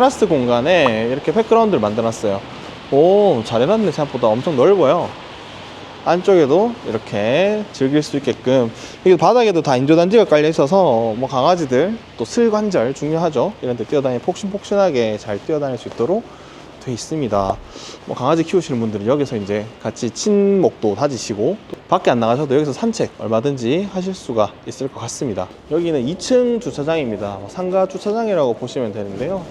테라스 공간에 이렇게 백그라운드를 만들어놨어요. 오, 잘 해놨네. 생각보다 엄청 넓어요. 안쪽에도 이렇게 즐길 수 있게끔 여기 바닥에도 다 인조단지가 깔려 있어서 뭐 강아지들 또 슬관절 중요하죠 이런 데 뛰어다니 폭신폭신하게 잘 뛰어다닐 수 있도록 돼 있습니다 뭐 강아지 키우시는 분들은 여기서 이제 같이 친목도 다지시고 또 밖에 안 나가셔도 여기서 산책 얼마든지 하실 수가 있을 것 같습니다 여기는 2층 주차장입니다 뭐 상가 주차장이라고 보시면 되는데요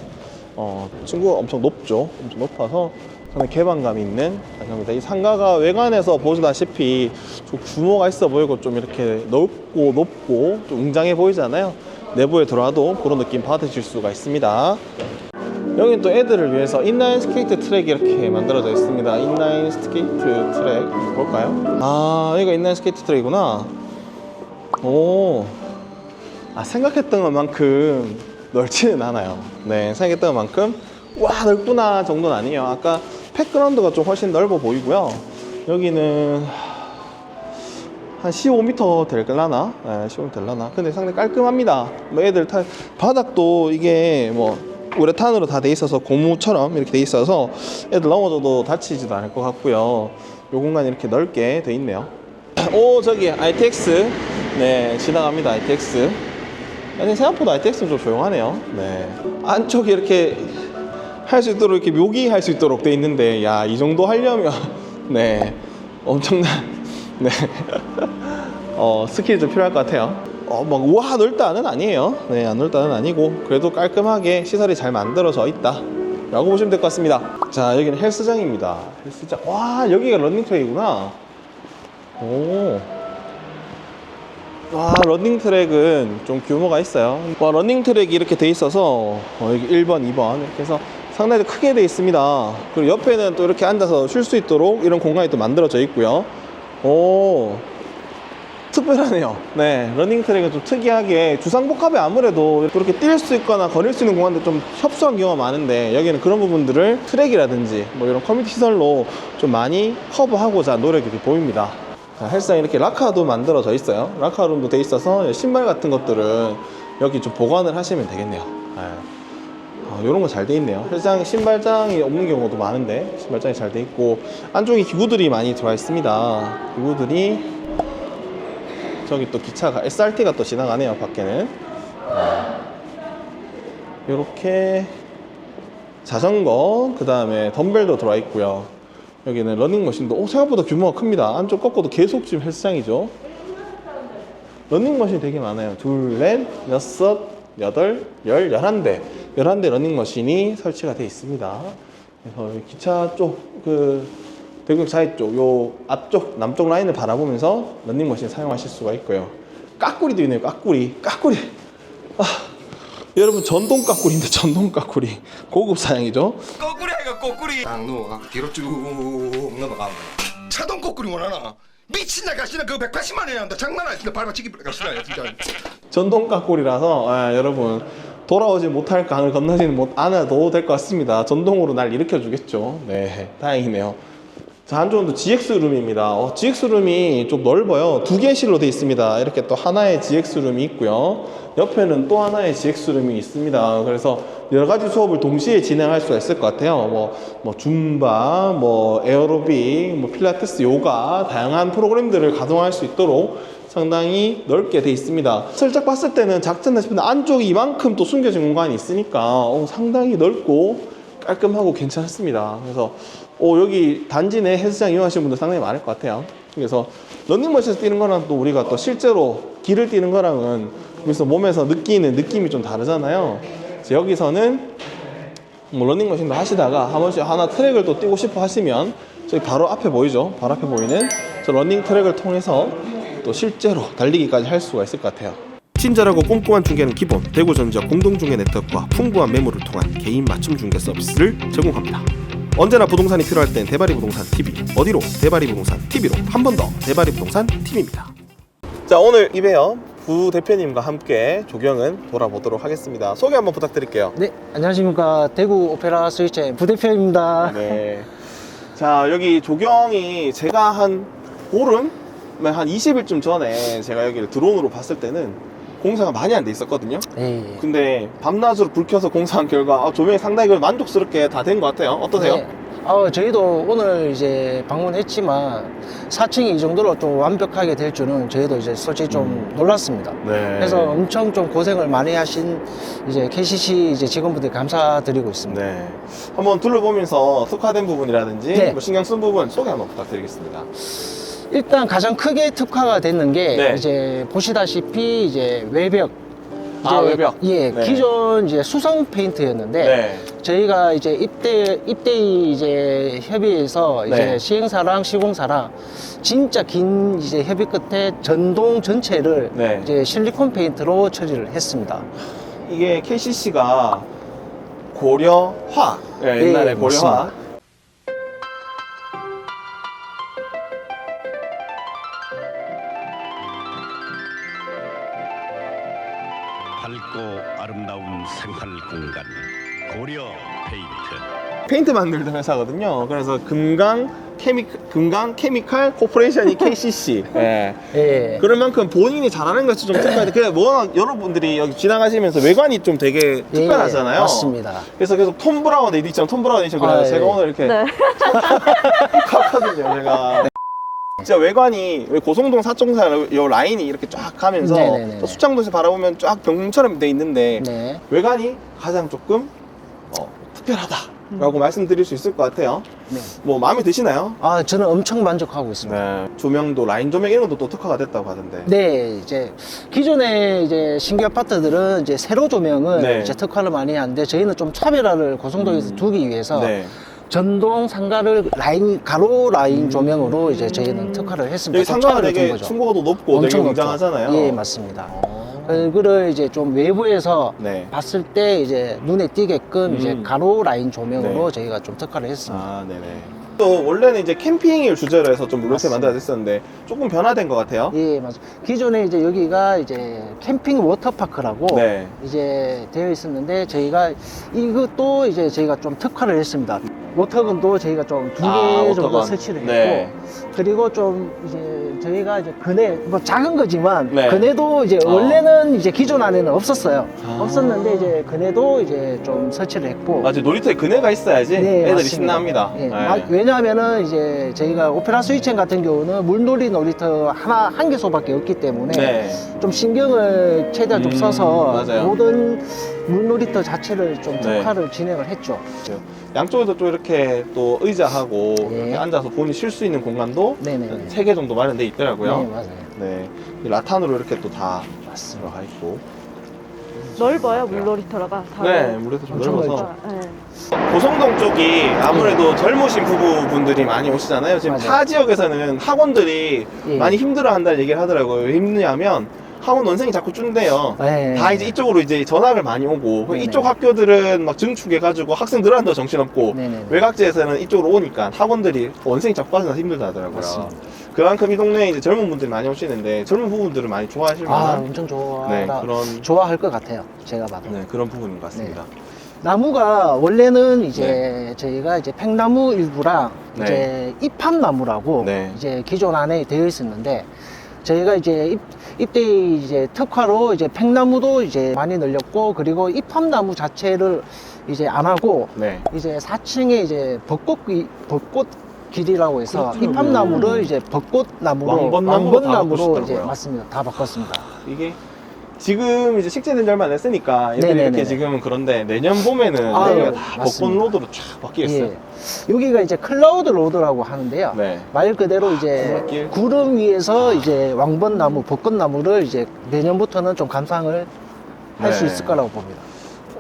어, 친구가 엄청 높죠. 엄청 높아서 상당히 개방감 있는 장소입니다. 이 상가가 외관에서 보시다시피 좀 규모가 있어 보이고 좀 이렇게 넓고 높고 좀 웅장해 보이잖아요. 내부에 들어와도 그런 느낌 받으실 수가 있습니다. 여기는 또 애들을 위해서 인라인 스케이트 트랙이 이렇게 만들어져 있습니다. 인라인 스케이트 트랙 볼까요? 아, 여기가 인라인 스케이트 트랙이구나. 오, 아 생각했던 것만큼 넓지는 않아요. 네, 생각했던 것만큼 와 넓구나 정도는 아니에요. 아까 백그라운드가 좀 훨씬 넓어 보이고요. 여기는 한 15m 될라나? 네, 15m 될라나? 근데 상당히 깔끔합니다. 뭐 애들 타 바닥도 이게 뭐 우레탄으로 다 돼 있어서 고무처럼 이렇게 돼 있어서 애들 넘어져도 다치지도 않을 것 같고요. 요 공간이 이렇게 넓게 돼 있네요. 오 저기 ITX 네 지나갑니다 ITX 아니 생각보다 ITX는 좀 조용하네요. 네. 안쪽에 이렇게 할 수 있도록 이렇게 묘기할 수 있도록 돼 있는데 야 이 정도 하려면 네. 엄청난 네 어 스킬이 좀 필요할 것 같아요. 어막 우와 넓다는 아니에요. 네안 넓다는 아니고 그래도 깔끔하게 시설이 잘 만들어져 있다. 라고 보시면 될 것 같습니다. 자 여기는 헬스장입니다. 헬스장. 와 여기가 런닝트랙이구나. 오. 와, 러닝 트랙은 좀 규모가 있어요. 와, 러닝 트랙이 이렇게 돼 있어서, 어, 여기 1번, 2번, 이렇게 해서 상당히 크게 돼 있습니다. 그리고 옆에는 또 이렇게 앉아서 쉴 수 있도록 이런 공간이 또 만들어져 있고요. 오, 특별하네요. 네, 러닝 트랙은 좀 특이하게 주상복합에 아무래도 그렇게 뛸 수 있거나 거릴 수 있는 공간들 좀 협소한 경우가 많은데 여기는 그런 부분들을 트랙이라든지 뭐 이런 커뮤니티 시설로 좀 많이 커버하고자 노력이 보입니다. 자, 헬스장 이렇게 라카도 만들어져 있어요. 라카룸도 돼 있어서 신발 같은 것들은 여기 좀 보관을 하시면 되겠네요. 이런 거 잘 돼 있네요. 헬스장 신발장이 없는 경우도 많은데 신발장이 잘 돼 있고 안쪽에 기구들이 많이 들어와 있습니다. 기구들이 저기 또 기차가 SRT가 또 지나가네요. 밖에는 이렇게 자전거 그 다음에 덤벨도 들어와 있고요. 여기는 러닝머신도 오, 생각보다 규모가 큽니다. 안쪽 꺾어도 계속 지금 헬스장이죠. 러닝머신 되게 많아요. 둘, 넷, 여섯, 여덟, 열, 열한 대. 열한 대 러닝머신이 설치가 되어 있습니다. 그래서 기차 쪽, 그, 대구역 사이 쪽, 요 앞쪽, 남쪽 라인을 바라보면서 러닝머신 사용하실 수가 있고요. 까꾸리도 있네요, 까꾸리. 까꾸리. 아, 여러분, 전동 까꾸리인데, 전동 까꾸리. 고급 사양이죠. 거꾸리 아이가 거꾸리 딱 넘어가 뒤로 쭉 넘어가는 거야 차동 거꾸리 원하나 미친나 가시나 그거 180만 원이 한다 장난 아니다 밟아치기 가시나 진짜 전동 까꿀이라서 아, 여러분 돌아오지 못할 강을 건너지는 못 않아도 될 것 같습니다. 전동으로 날 일으켜 주겠죠. 네, 다행이네요. 자, 한쪽은 GX 룸입니다. 어, GX 룸이 좀 넓어요. 두 개실로 되어 있습니다. 이렇게 또 하나의 GX 룸이 있고요. 옆에는 또 하나의 GX 룸이 있습니다. 그래서 여러 가지 수업을 동시에 진행할 수가 있을 것 같아요. 뭐, 뭐 줌바, 뭐 에어로빅, 뭐 필라테스, 요가 다양한 프로그램들을 가동할 수 있도록 상당히 넓게 돼 있습니다. 슬쩍 봤을 때는 작잖아 싶은데 안쪽이 이만큼 또 숨겨진 공간이 있으니까 어, 상당히 넓고 깔끔하고 괜찮습니다. 그래서 어, 여기 단지 내 헬스장 이용하시는 분들 상당히 많을 것 같아요. 그래서 런닝머신에서 뛰는 거랑 또 우리가 또 실제로 길을 뛰는 거랑은 그래서 몸에서 느끼는 느낌이 좀 다르잖아요. 그래서 여기서는 뭐 러닝머신도 하시다가 한 번씩 하나 트랙을 또 뛰고 싶어 하시면 저기 바로 앞에 보이죠? 바로 앞에 보이는 저 러닝 트랙을 통해서 또 실제로 달리기까지 할 수가 있을 것 같아요. 친절하고 꼼꼼한 중개는 기본 대구 전 지역 공동 중개 네트워크와 풍부한 매물을 통한 개인 맞춤 중개 서비스를 제공합니다. 언제나 부동산이 필요할 땐 대바리 부동산 TV 어디로 대바리 부동산 TV로 한 번 더 대바리 부동산 TV입니다. 자 오늘 이배영 부 대표님과 함께 조경은 돌아보도록 하겠습니다. 소개 한번 부탁드릴게요. 네, 안녕하십니까. 대구 오페라 스위치 부대표입니다. 네. 자, 여기 조경이 제가 한 보름? 한 20일쯤 전에 제가 여기를 드론으로 봤을 때는 공사가 많이 안 돼 있었거든요. 예. 근데 밤낮으로 불 켜서 공사한 결과 아, 조명이 상당히 만족스럽게 다 된 것 같아요. 어떠세요? 네. 어, 저희도 오늘 이제 방문했지만 4층이 이 정도로 좀 완벽하게 될 줄은 저희도 이제 솔직히 좀 놀랐습니다. 네. 그래서 엄청 좀 고생을 많이 하신 이제 KCC 이제 직원분들 감사드리고 있습니다. 네. 한번 둘러보면서 특화된 부분이라든지 네. 뭐 신경 쓴 부분 소개 한번 부탁드리겠습니다. 일단 가장 크게 특화가 됐는 게 네. 이제 보시다시피 이제 외벽 아, 외벽. 예, 네. 기존 이제 수성 페인트였는데 네. 저희가 이제 입대 입대이 이제 협의해서 이제 네. 시행사랑 시공사랑 진짜 긴 이제 협의 끝에 전동 전체를 네. 이제 실리콘 페인트로 처리를 했습니다. 이게 KCC가 고려화. 네, 예, 옛날에 고려화. 맞습니다. 밝고 아름다운 생활 공간 고려 페인트 페인트 만들던 회사거든요. 그래서 금강 케미 금강 케미칼 코퍼레이션이 KCC. 예. 예. 그럴 만큼 본인이 잘하는 것이 좀 특별한데 그래 워낙 여러분들이 여기 지나가시면서 외관이 좀 되게 예, 특별하잖아요. 맞습니다. 그래서 계속 톰 브라운 에디션, 톰 브라운 에디션 그래서 아, 제가 예. 오늘 이렇게 네. 갔거든요, 제가. 진짜 외관이 왜 고성동 사청사 요 라인이 이렇게 쫙 가면서 네네네. 또 수창도에서 바라보면 쫙 병처럼 돼 있는데 네. 외관이 가장 조금 어, 특별하다라고 말씀드릴 수 있을 것 같아요. 네. 뭐 마음에 드시나요? 아, 저는 엄청 만족하고 있습니다. 네. 조명도 라인 조명 이런 것도 또 특화가 됐다고 하던데. 네, 이제 기존의 이제 신규 아파트들은 이제 세로 조명을 네. 이제 특화를 많이 하는데 저희는 좀 차별화를 고성도에서 두기 위해서 네. 전동 상가를 라인 가로 라인 조명으로 이제 저희는 특화를 했습니다. 여기 상가가 준 되게 거죠. 층고도 높고 되게 엄청 높죠. 웅장하잖아요. 예, 맞습니다. 어. 그거를 이제 좀 외부에서 네. 봤을 때 이제 눈에 띄게끔 이제 음. 가로 라인 조명으로 네. 저희가 좀 특화를 했습니다. 아, 네네. 또 원래는 이제 캠핑을 주제로 해서 좀. 만들어야 됐었는데 조금 변화된 것 같아요. 예, 맞아요. 기존에 이제 여기가 이제 캠핑 워터파크라고 네. 이제 되어 있었는데 저희가 이것도 이제 저희가 좀 특화를 했습니다. 워터건도 저희가 좀 두 개 아, 정도 워터건. 설치를 했고 네. 그리고 좀 이제 저희가 이제 그네 뭐 작은 거지만 네. 그네도 이제 어. 원래는 이제 기존 안에는 없었어요. 아. 없었는데 이제 그네도 이제 좀 설치를 했고 맞아 놀이터에 그네가 있어야지 네, 애들이 맞습니다. 신납니다. 예. 네. 아, 왜냐 하면은 이제 저희가 오페라 스위첸 같은 경우는 물놀이 놀이터 하나 한 개소밖에 없기 때문에 네. 좀 신경을 최대한 좀 음, 써서 맞아요. 모든 물놀이터 자체를 좀 네. 특화를 진행을 했죠. 양쪽에도 또 이렇게 또 의자하고 네. 이렇게 앉아서 본인이 쉴수 있는 공간도 네네. 세개 정도 마련돼 네, 있더라고요. 맞아요. 네. 이 라탄으로 이렇게 또 다 맞습니다. 들어가 있고. 넓어요 물놀이터가. 다 네, 물에도 좀 엄청 넓어서. 네. 고성동 쪽이 아무래도 젊으신 부부분들이 많이 오시잖아요. 지금 맞아요. 타 지역에서는 학원들이 예. 많이 힘들어 한다는 얘기를 하더라고요. 왜 힘드냐면 학원 원생이 자꾸 준대요. 네. 다 이제 이쪽으로 이제 전학을 많이 오고 네네. 이쪽 학교들은 막 증축해가지고 학생들한테 정신없고 네네네. 외곽지에서는 이쪽으로 오니까 학원들이 원생이 자꾸 빠져나서 힘들다 하더라고요. 맞습니다. 그만큼 이 동네에 이제 젊은 분들이 많이 오시는데 젊은 부분들을 많이 좋아하실 아, 만한 엄청 좋아. 네, 그런 좋아할 것 같아요. 제가 봐도. 네, 그런 부분인 것 같습니다. 나무가 원래는 이제 저희가 이제 팽나무 일부랑 네. 이제 입합나무라고 네. 이제 기존 안에 되어 있었는데 저희가 이제 입, 입대 이제 특화로 이제 팽나무도 이제 많이 늘렸고 그리고 입합나무 자체를 이제 안 하고 네. 이제 4층에 이제 벚꽃 기- 벚꽃 길이라고 해서 그렇죠. 입합나무를 이제 벚꽃나무로 왕벚나무로 다 왕벚나무로 이제 바꾸시더라고요. 맞습니다. 다 바꿨습니다. 이게 지금 이제 식재된 지 얼마 안 됐으니까 애들이 네네네네. 이렇게 지금은 그런데 내년 봄에는 아, 여기가 네, 다 벚꽃 맞습니다. 로드로 쫙 바뀌겠어요. 예. 여기가 이제 클라우드 로드라고 하는데요. 네. 말 그대로 이제 구름길. 구름 위에서 이제 왕벚나무, 벚꽃나무를 이제 내년부터는 좀 감상을 할 수 네. 있을 거라고 봅니다.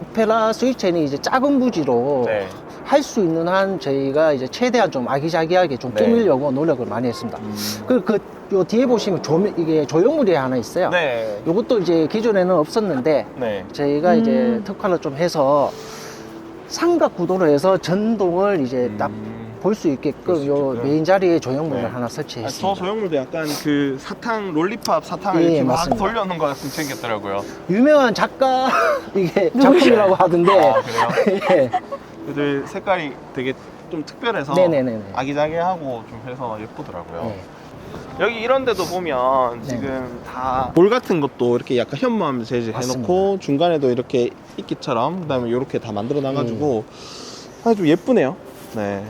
오페라 스위첸이 이제 작은 부지로 네. 할 수 있는 한 저희가 이제 최대한 좀 아기자기하게 좀 네. 꾸미려고 노력을 많이 했습니다. 음. 그, 그, 요 뒤에 보시면 조명, 이게 조형물이 하나 있어요. 네. 요것도 이제 기존에는 없었는데 네. 저희가 이제 음. 특화를 좀 해서 삼각 구도로 해서 전동을 이제 딱 음. 볼수 있게끔 볼수 요 있게끔. 메인 자리에 조형물을 네. 하나 아, 저 설치했습니다. 소형물도 약간 그 사탕 롤리팝 사탕을 예, 이렇게 막 맞습니다. 돌려놓은 것 같은 생겼더라고요. 유명한 작가 이게 작품이라고 하던데 아 그래요? 예. 애들 색깔이 되게 좀 특별해서 네네네네. 아기자기하고 좀 해서 예쁘더라고요. 예. 여기 이런 데도 보면 네. 지금 다 볼 같은 것도 이렇게 약간 현무암 재질 해놓고 중간에도 이렇게 이끼처럼 그다음에 이렇게 다 만들어 놔가지고 아주 좀 예쁘네요. 네.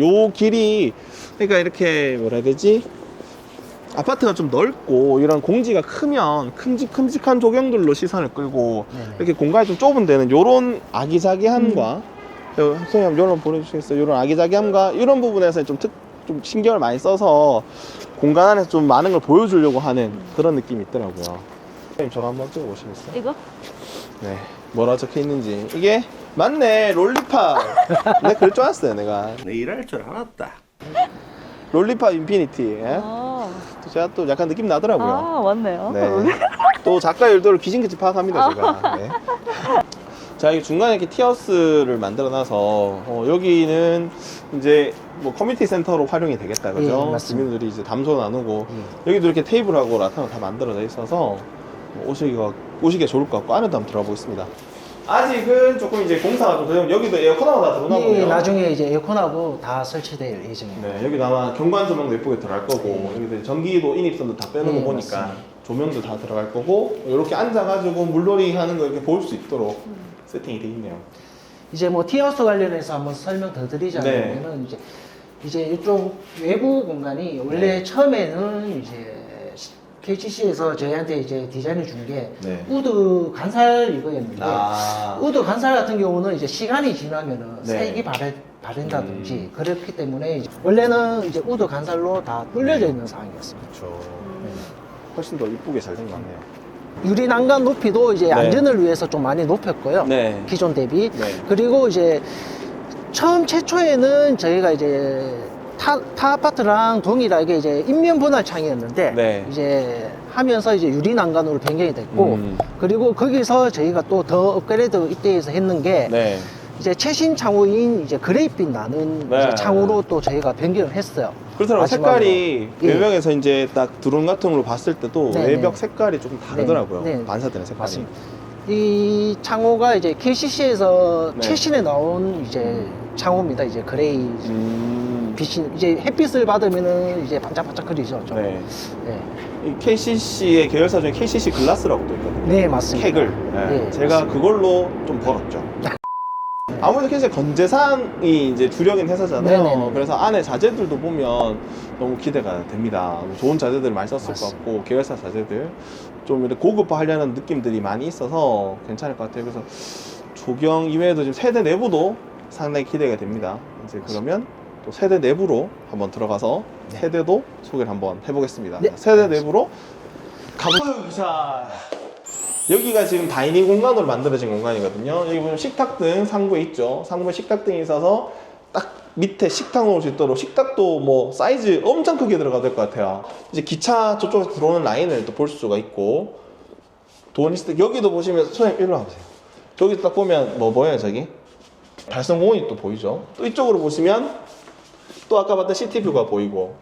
요 길이 그러니까 이렇게 뭐라 해야 되지? 아파트가 좀 넓고 이런 공지가 크면 큼직큼직한 조경들로 시선을 끌고 네네. 이렇게 공간이 좀 좁은 데는 요런 아기자기함과 한번 요런 보내주시겠어요? 요런 아기자기함과 이런 부분에서 좀 특, 좀 신경을 많이 써서 공간 안에서 좀 많은 걸 보여주려고 하는 그런 느낌이 있더라고요. 선생님 저거 한번 찍어보시겠어요? 이거? 네. 뭐라 적혀 있는지. 이게 맞네. 롤리팝. 내가 그럴 줄 알았어요, 내가. 내 일할 줄 알았다. 롤리팝 인피니티. 예? 아, 제가 또 약간 느낌 나더라고요. 아 맞네요. 네. 또 작가 의도를 귀신같이 파악합니다, 제가. 네. 자, 이 중간에 이렇게 티어스를 만들어놔서 어, 여기는 이제 뭐 커뮤니티 센터로 활용이 되겠다, 그죠? 예, 맞습니다. 주민들이 이제 담소 나누고 예. 여기도 이렇게 테이블하고 라탄으로 다 만들어져 있어서 뭐 오시기가 오시기가 좋을 것 같고 안에도 한번 들어가 보겠습니다. 아직은 조금 이제 공사가 좀 되면 여기도 에어컨하고 다 들어오나 예, 보네요. 나중에 이제 에어컨하고 다 설치될 예정입니다. 네, 여기도 아마 경관 조명도 예쁘게 들어갈 거고 여기도 이제 전기도 인입선도 다 빼는 네, 거 보니까 맞습니다. 조명도 다 들어갈 거고 이렇게 앉아가지고 물놀이 하는 거 이렇게 볼 수 있도록 세팅이 돼 있네요. 이제 뭐 티어스 관련해서 한번 설명 더 드리자면은 네. 이제 이제 이쪽 외부 공간이 원래 네. 처음에는 이제 KCC에서 저희한테 이제 디자인을 준 게 네. 우드 간살 이거였는데 아, 우드 간살 같은 경우는 이제 시간이 지나면은 네. 색이 바래, 바른다든지 음. 그렇기 때문에 이제 원래는 이제 우드 간살로 다 뚫려져 있는 상황이었습니다. 그렇죠. 훨씬 더 이쁘게 잘 된 것 같네요. 유리 난간 높이도 이제 네. 안전을 위해서 좀 많이 높였고요. 네. 기존 대비. 네. 그리고 이제 처음 최초에는 저희가 이제 타, 타 아파트랑 동일하게 이제 인면 분할 창이었는데 네. 이제 하면서 이제 유리 난간으로 변경이 됐고 음. 그리고 거기서 저희가 또 더 업그레이드 이때에서 했는 게 네. 이제 최신 창호인 이제 그레이빛 나는 네. 창호로 또 저희가 변경을 했어요. 그렇더라고요. 마지막으로. 색깔이 예. 외벽에서 이제 딱 드론 같은 걸로 봤을 때도 네, 외벽 네. 색깔이 조금 다르더라고요. 네, 네. 반사되는 색깔이. 맞습니다. 이 창호가 이제 KCC에서 네. 최신에 나온 이제 창호입니다. 이제 그레이 음. 빛이 이제 햇빛을 받으면은 이제 반짝반짝거리죠. 좀. 네. 네. 이 KCC의 계열사 중에 KCC 글라스라고 또 있거든요. 네, 맞습니다. 팩을. 네. 네, 제가 맞습니다. 그걸로 좀 벌었죠. 아무래도 KCC 건재상이 이제 주력인 회사잖아요. 네네네. 그래서 안에 자재들도 보면 너무 기대가 됩니다. 좋은 자재들 많이 썼을 것 맞습니다. 같고 계열사 자재들 좀 이렇게 고급화하려는 느낌들이 많이 있어서 괜찮을 것 같아요. 그래서 조경 이외에도 지금 세대 내부도 상당히 기대가 됩니다. 이제 그러면 또 세대 내부로 한번 들어가서 세대도 소개를 한번 해보겠습니다. 네. 세대 내부로 가보. 자 여기가 지금 다이닝 공간으로 만들어진 공간이거든요. 여기 보면 식탁 등 상부에 있죠. 상부에 식탁 등이 있어서 딱 밑에 식탁 놓을 수 있도록 식탁도 뭐 사이즈 엄청 크게 들어가야 될것 같아요. 이제 기차 저쪽에서 들어오는 라인을 또 볼 수가 있고 도어니스트 여기도 보시면 선생님 일로 와보세요. 저기 딱 보면 뭐 뭐예요 저기? 달성공원이 또 보이죠. 또 이쪽으로 보시면 또 아까 봤던 시티뷰가 보이고